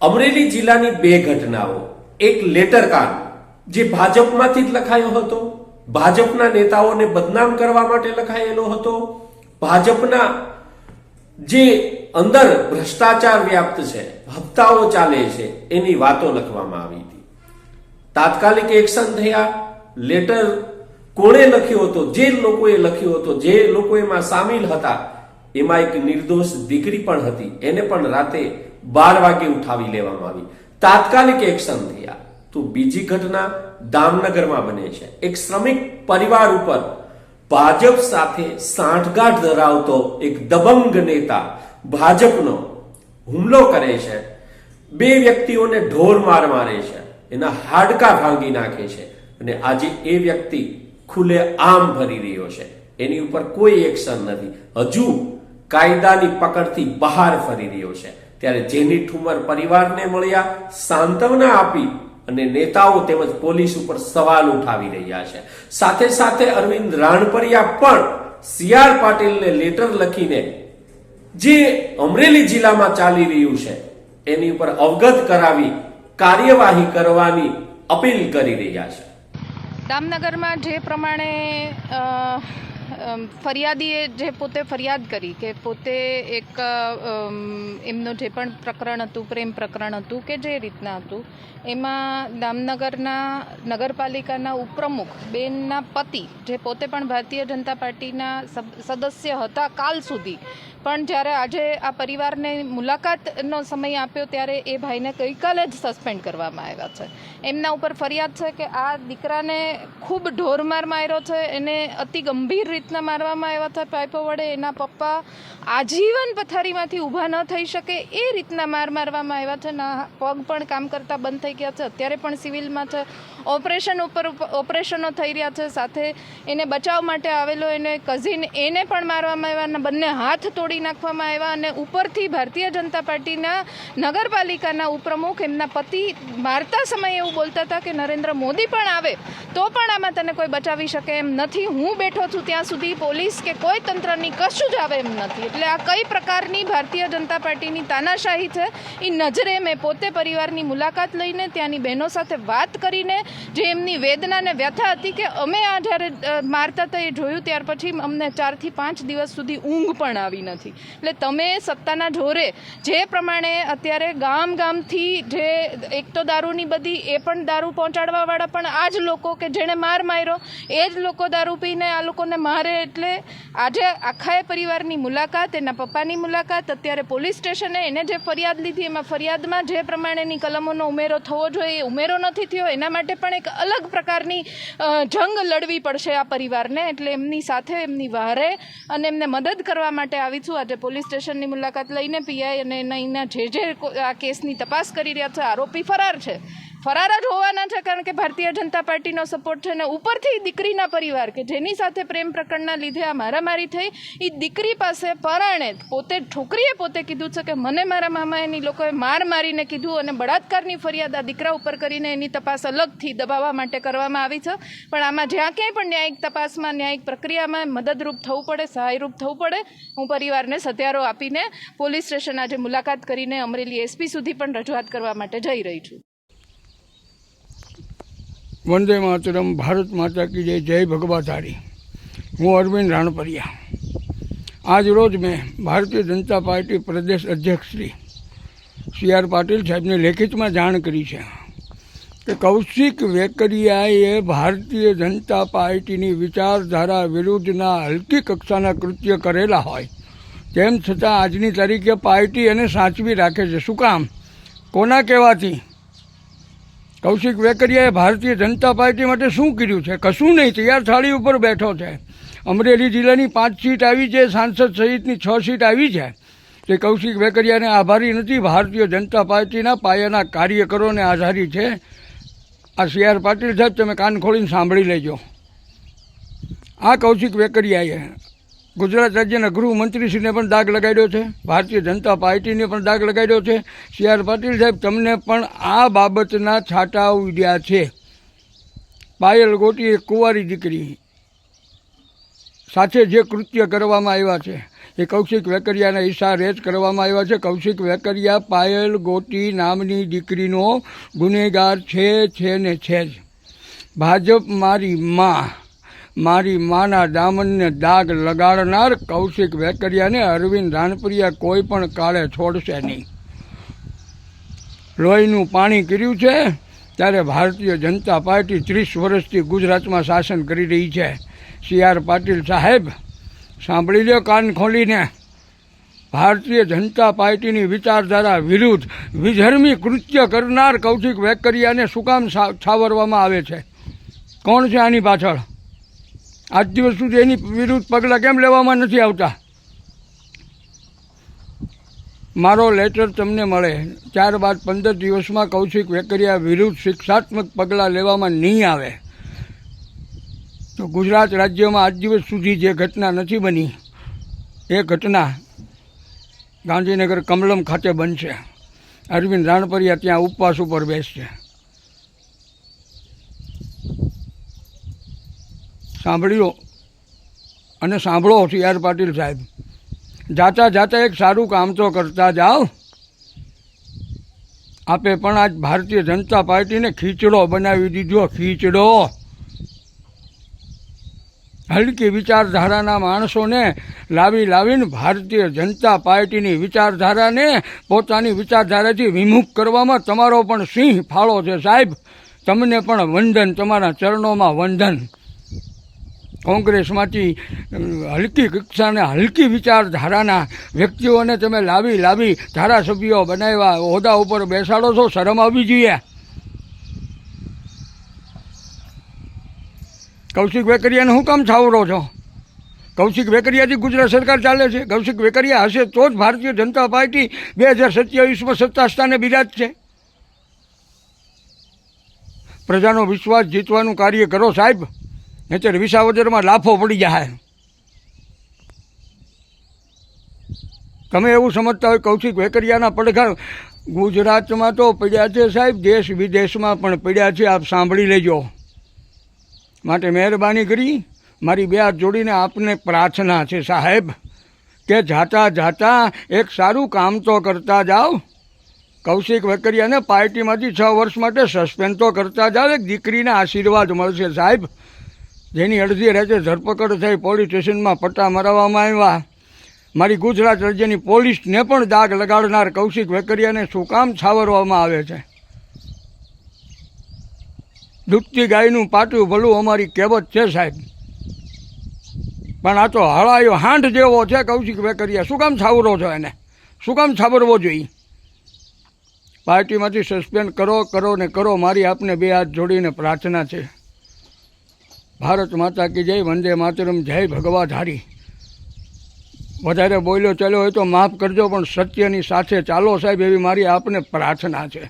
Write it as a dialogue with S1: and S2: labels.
S1: અમરેલી જિલ્લાની બે ઘટનાઓ. એક લેટર કાર્ડ જે ભાજપમાંથી જ લખાયો હતો. ભાજપના નેતાઓને બદનામ કરવા માટે લખાયેલો હતો. ભાજપના જે અંદર ભ્રષ્ટાચાર વ્યાપ્ત છે, હપ્તાઓ ચાલે છે, એની વાતો લખવામાં આવી હતી. તાત્કાલિક એક્શન થયા. લેટર કોણે લખ્યો હતો? જે લોકોએ લખ્યો હતો? જે લોકો એમાં સામેલ હતા? એમાં એક નિર્દોષ દીકરી પણ હતી. એને પણ રાતે બાર વાગે ઉઠાવી લેવામાં આવી. તાત્કાલિક એક્શન થયા. તો બીજી ઘટના દામનગરમાં બને છે. એક શ્રમિક પરિવાર ઉપર ભાજપ સાથે સાંઠગાંઠ ધરાવતો એક દબંગ નેતા ભાજપનો હુમલો કરે છે. બે વ્યક્તિઓને ઢોર માર મારે છે. એના હાડકા ભાંગી નાખે છે. અને આજે એ વ્યક્તિ ખુલ્લે આમ ફરી રહ્યો છે. એની ઉપર કોઈ એક્શન નથી. હજુ કાયદાની પકડથી બહાર ફરી રહ્યો છે. ત્યારે જેની ઠુમર પરિવારને મળ્યા, સાંત્વના આપી અને નેતાઓ તેમજ પોલીસ ઉપર સવાલ ઉઠાવી રહ્યા છે. સાથે સાથે અરવિંદ રાણપરિયા પણ સી આર પાટીલને લેટર લખીને જે અમરેલી જિલ્લામાં ચાલી રહ્યું છે, એની ઉપર અવગત કરાવી કાર્યવાહી કરવાની અપીલ કરી રહ્યા છે.
S2: દામનગરમાં જે પ્રમાણે ફરિયાદીએ જે પોતે ફરિયાદ કરી કે પોતે એક એમનું જે પણ પ્રકરણ હતું, પ્રેમ પ્રકરણ હતું કે જે રીતના હતું, એમાં દામનગરના નગરપાલિકાના ઉપપ્રમુખ બેનના પતિ જે પોતે પણ ભારતીય જનતા પાર્ટીના સદસ્ય હતા કાલ સુધી, પણ જ્યારે આજે આ પરિવારને મુલાકાતનો સમય આપ્યો ત્યારે એ ભાઈને ગઈકાલે જ સસ્પેન્ડ કરવામાં આવ્યા છે. એમના ઉપર ફરિયાદ છે કે આ દીકરાને ખૂબ ઢોરમાર માર્યો છે, એને અતિ ગંભીર રીતના મારવામાં આવ્યા છે પાઇપો વડે એના પપ્પા આજીવન પથારીમાંથી ઊભા ન થઈ શકે એ રીતના માર મારવામાં આવ્યા છે ના, પગ પણ કામ કરતા બંધ થઈ ગયા છે. અત્યારે પણ સિવિલમાં છે. ઓપરેશન ઉપર ઓપરેશનો થઈ રહ્યા છે, સાથે એને બચાવ માટે આવેલો એને કઝિન એને પણ મારવામાં આવ્યા અને બંને હાથ તોડી નાખવામાં આવ્યા અને ઉપરથી ભારતીય જનતા પાર્ટીના નગરપાલિકાના ઉપપ્રમુખ એમના પતિ મારતા સમયે એવું બોલતા હતા કે, નરેન્દ્ર મોદી પણ આવે તો પણ આમાં તને કોઈ બચાવી શકે એમ નથી. હું બેઠો છું ત્યાં સુધી પોલીસ કે કોઈ તંત્રની કશું જ આવે એમ નથી. એટલે આ કઈ પ્રકારની ભારતીય જનતા પાર્ટીની તાનાશાહી છે એ નજરે મેં પોતે પરિવારની મુલાકાત લઈને ત્યાંની બહેનો સાથે વાત કરીને જે એમની વેદના અને વ્યથા હતી કે અમે આ જ્યારે મારતા હતા એ જોયું, ત્યાર પછી અમને ચારથી પાંચ દિવસ સુધી ઊંઘ પણ આવી નથી. એટલે તમે સત્તાના જોરે જે પ્રમાણે અત્યારે ગામ ગામથી જે એક તો દારૂની બધી એ પણ દારૂ પહોંચાડવાવાળા પણ આ જ લોકો કે જેણે માર માર્યો, એ જ લોકો દારૂ પીને આ લોકોને મારે એટલે આજે આખાએ પરિવારની મુલાકાત, એના પપ્પાની મુલાકાત, અત્યારે પોલીસ સ્ટેશને એને જે ફરિયાદ લીધી, એમાં ફરિયાદમાં જે પ્રમાણેની કલમોનો ઉમેરો થવો જોઈએ એ ઉમેરો નથી થયો, એના માટે પણ એક અલગ પ્રકારની જંગ લડવી પડશે આ પરિવારને, એટલે એમની સાથે એમની વારે અને એમને મદદ કરવા માટે આવી છું. આજે પોલીસ સ્ટેશનની મુલાકાત લઈને પીઆઈ અને એના જે જે આ કેસની તપાસ કરી રહ્યા છે, આરોપી ફરાર છે. ફરાર જ હોવાના છે કારણ કે ભારતીય જનતા પાર્ટીનો સપોર્ટ છે અને ઉપરથી દીકરીના પરિવાર કે જેની સાથે પ્રેમ પ્રકરણના લીધે આ મારામારી થઈ એ દીકરી પાસે પરાણે પોતે છોકરીએ પોતે કીધું છે કે મને મારા મામા એની લોકોએ માર મારીને કીધું અને બળાત્કારની ફરિયાદ આ દીકરા ઉપર કરીને એની તપાસ અલગથી દબાવવા માટે કરવામાં આવી છે. પણ આમાં જ્યાં ક્યાંય પણ ન્યાયિક તપાસમાં, ન્યાયિક પ્રક્રિયામાં મદદરૂપ થવું પડે, સહાયરૂપ થવું પડે, હું પરિવારને સત્યારો આપીને પોલીસ સ્ટેશન આજે મુલાકાત કરીને અમરેલી એસપી સુધી પણ રજૂઆત કરવા માટે જઈ રહી છું.
S3: વંદે માતરમ, ભારત માતા કી જય જય ભગવાધારી. હું અરવિંદ રાણપરિયા. આજ રોજ મેં ભારતીય જનતા પાર્ટી પ્રદેશ અધ્યક્ષ શ્રી સી આર પાટીલ સાહેબને લેખિતમાં જાણ કરી છે કે કૌશિક વેકરિયાએ ભારતીય જનતા પાર્ટીની વિચારધારા વિરુદ્ધના હલકી કક્ષાના કૃત્ય કરેલા હોય, તેમ છતાં આજની તારીખે પાર્ટી એને સાચવી રાખે છે. શું કામ? કોના કહેવાથી? કૌશિક વેકરિયાએ ભારતીય જનતા પાર્ટી માટે શું કર્યું છે? કશું નહીં, તૈયાર થાળી ઉપર બેઠો છે. અમરેલી જિલ્લાની પાંચ સીટ આવી છે, સાંસદ સહિતની છ સીટ આવી છે. તે કૌશિક વેકરિયાને આભારી નથી. ભારતીય જનતા પાર્ટીના પાયાના કાર્યકરોને આધારી છે. આ સી આર પાટીલ સાહેબ, તમે કાન ખોલીને સાંભળી લેજો. આ કૌશિક વેકરિયાએ ગુજરાત રાજ્યના ગૃહમંત્રીશ્રીને પણ દાગ લગાડ્યો છે. ભારતીય જનતા પાર્ટીને પણ દાગ લગાડ્યો છે. સી આર પાટીલ સાહેબ, તમને પણ આ બાબતના છાંટા ઉડ્યા છે. પાયલ ગોટી એક કુંવારી દીકરી સાથે જે કૃત્ય કરવામાં આવ્યા છે, એ કૌશિક વેકરિયાના હિસ્સા જ કરવામાં આવ્યા છે. કૌશિક વેકરિયા પાયલ ગોટી નામની દીકરીનો ગુનેગાર છે છે ને છે જ. ભાજપ મારી માં મારી માના દામનને દાગ લગાડનાર કૌશિક વેકરિયાને અરવિંદ રાનપુરિયા કોઈ પણ કાળે છોડશે નહીં. લોહીનું પાણી કર્યું છે, ત્યારે ભારતીય જનતા પાર્ટી ત્રીસ વર્ષથી ગુજરાતમાં શાસન કરી રહી છે. સી આર પાટીલ સાહેબ, સાંભળી લો કાન ખોલીને. ભારતીય જનતા પાર્ટીની વિચારધારા વિરુદ્ધ વિધર્મી કૃત્ય કરનાર કૌશિક વેકરિયાને શું કામ છાવરવામાં આવે છે? કોણ છે આની પાછળ? આજ દિવસ સુધી એની વિરુદ્ધ પગલાં કેમ લેવામાં નથી આવતા? મારો લેટર તમને મળે. ત્યારબાદ પંદર દિવસમાં કૌશિક વેકરિયા વિરુદ્ધ શિક્ષાત્મક પગલાં લેવામાં નહીં આવે. તો ગુજરાત રાજ્યમાં આજ દિવસ સુધી જે ઘટના નથી બની, એ ઘટના ગાંધીનગર કમલમ ખાતે બનશે. અરવિંદ રાણપરિયા ત્યાં ઉપવાસ ઉપર બેસશે. સાંભળ્યો અને સાંભળો સી આર પાટીલ સાહેબ. જાતા જાતા એક સારું કામ તો કરતા જાઓ. આપે પણ આજ ભારતીય જનતા પાર્ટીને ખીચડો બનાવી દીધો, ખીચડો. હલકી વિચારધારાના માણસોને લાવી લાવીને ભારતીય જનતા પાર્ટીની વિચારધારાને પોતાની વિચારધારાથી વિમુખ કરવામાં તમારો પણ સિંહ ફાળો છે સાહેબ. તમને પણ વંદન, તમારા ચરણોમાં વંદન. કોંગ્રેસમાંથી હલકી કક્ષાને હલકી વિચારધારાના વ્યક્તિઓને તમે લાવી લાવી ધારાસભ્યો બનાવ્યા, હોદ્દા ઉપર બેસાડો છો, શરમ આવવી જોઈએ. કૌશિક વેકરિયાને શું કામ છાવરો છો? કૌશિક વેકરિયાથી ગુજરાત સરકાર ચાલે છે? કૌશિક વેકરિયા હશે તો જ ભારતીય જનતા પાર્ટી બે હજાર સત્યાવીસમાં સત્તા સ્થાને બિરાજશે. પ્રજાનો વિશ્વાસ જીતવાનું કાર્ય કરો સાહેબ. નહીતર વિસાવદરમાં લાફો પડી જાય. તમે એવું સમજતા હોય કૌશિક વેકરિયાના પડઘા ગુજરાતમાં તો પડ્યા છે સાહેબ, દેશ વિદેશમાં પણ પડ્યા છે, આપ સાંભળી લેજો. માટે મહેરબાની કરી મારી બે હાથ જોડીને આપને પ્રાર્થના છે સાહેબ, કે જાતા જાતા એક સારું કામ તો કરતા જાઓ. કૌશિક વેકરિયાને પાર્ટીમાંથી છ વર્ષ માટે સસ્પેન્ડ તો કરતા જાઓ, એક દીકરીને આશીર્વાદ મળશે સાહેબ. જેની અડધી રાતે ધરપકડ થઈ પોલીસ સ્ટેશનમાં પટ્ટા મરાવવામાં આવ્યા. મારી ગુજરાત રાજ્યની પોલીસને પણ દાગ લગાડનાર કૌશિક વેકરિયાને શું કામ છાવરવામાં આવે છે? દૂધતી ગાયનું પાટું ભલું અમારી કહેવત છે સાહેબ. પણ આ તો હળાયો હાંઠ જેવો છે કૌશિક વેકરિયા. શું કામ છાવરો છો એને? શું કામ છાવરવો જોઈએ? પાર્ટીમાંથી સસ્પેન્ડ કરો કરો ને કરો. મારી આપને બે હાથ જોડીને પ્રાર્થના છે. ભારત માતા કી જય, વંદે માતરમ, જય ભગવા ધારી વધારે બોલ્યો ચાલ્યો હોય તો માફ કરજો, પણ સત્યની સાથે ચાલો સાહેબ, એવી મારી આપને પ્રાર્થના છે.